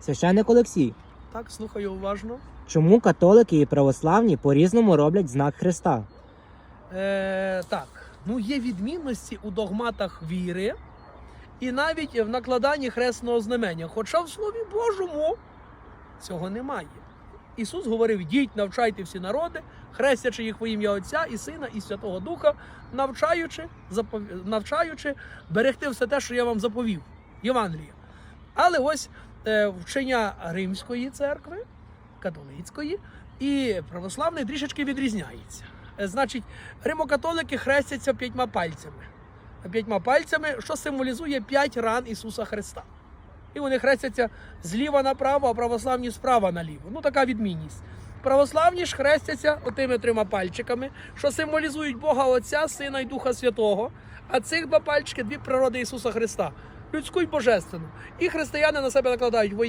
Священник Олексій, Так, слухаю уважно. чому католики і православні по-різному роблять знак Христа? Е, так, ну є відмінності у догматах віри і навіть в накладанні хресного знамення. Хоча в Слові Божому цього немає. Ісус говорив: йдіть, навчайте всі народи, хрестячи їх во ім'я Отця і Сина, і Святого Духа, навчаючи, запов... навчаючи берегти все те, що я вам заповів. Євангелія. Але ось е, вчення Римської церкви, католицької і православної трішечки відрізняється. Е, Значить, римокатолики хрестяться п'ятьма пальцями. П'ятьма пальцями, що символізує п'ять ран Ісуса Христа. І вони хрестяться зліва направо, а православні справа наліво. Ну, така відмінність. Православні ж хрестяться отими трьома пальчиками, що символізують Бога Отця, Сина і Духа Святого. А цих два пальчики дві природи Ісуса Христа людську і божественну. І християни на себе накладають во